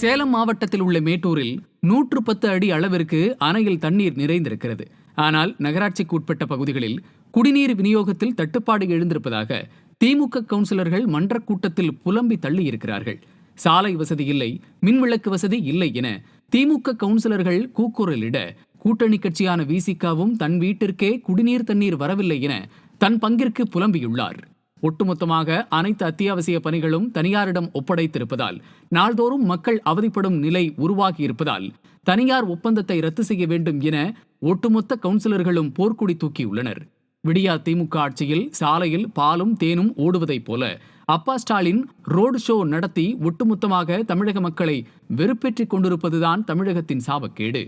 சேலம் மாவட்டத்தில் உள்ள மேட்டூரில் நூற்று பத்து அடி அளவிற்கு அணையில் தண்ணீர் நிறைந்திருக்கிறது. ஆனால் நகராட்சிக்கு உட்பட்ட பகுதிகளில் குடிநீர் விநியோகத்தில் தட்டுப்பாடு எழுந்திருப்பதாக திமுக கவுன்சிலர்கள் மன்ற கூட்டத்தில் புலம்பி தள்ளியிருக்கிறார்கள். சாலை வசதி இல்லை மின்விளக்கு வசதி இல்லை என திமுக கவுன்சிலர்கள் கூக்குரலிட கூட்டணி கட்சியான விசிகாவும் தன் வீட்டிற்கே குடிநீர் தண்ணீர் வரவில்லை என தன் பங்கிற்கு புலம்பியுள்ளார். ஒட்டுமொத்தமாக அனைத்து அத்தியாவசிய பணிகளும் தனியாரிடம் ஒப்படைத்திருப்பதால் நாள்தோறும் மக்கள் அவதிப்படும் நிலை உருவாகியிருப்பதால் தனியார் ஒப்பந்தத்தை ரத்து செய்ய வேண்டும் என ஒட்டுமொத்த கவுன்சிலர்களும் போர்க்குடி தூக்கியுள்ளனர். விடியா திமுக ஆட்சியில் சாலையில் பாலும் தேனும் ஓடுவதைப் போல அப்பா ஸ்டாலின் ரோடு ஷோ நடத்தி ஒட்டுமொத்தமாக தமிழக மக்களை வெறுப்பேற்றிக் கொண்டிருப்பதுதான் தமிழகத்தின் சாபக்கேடு.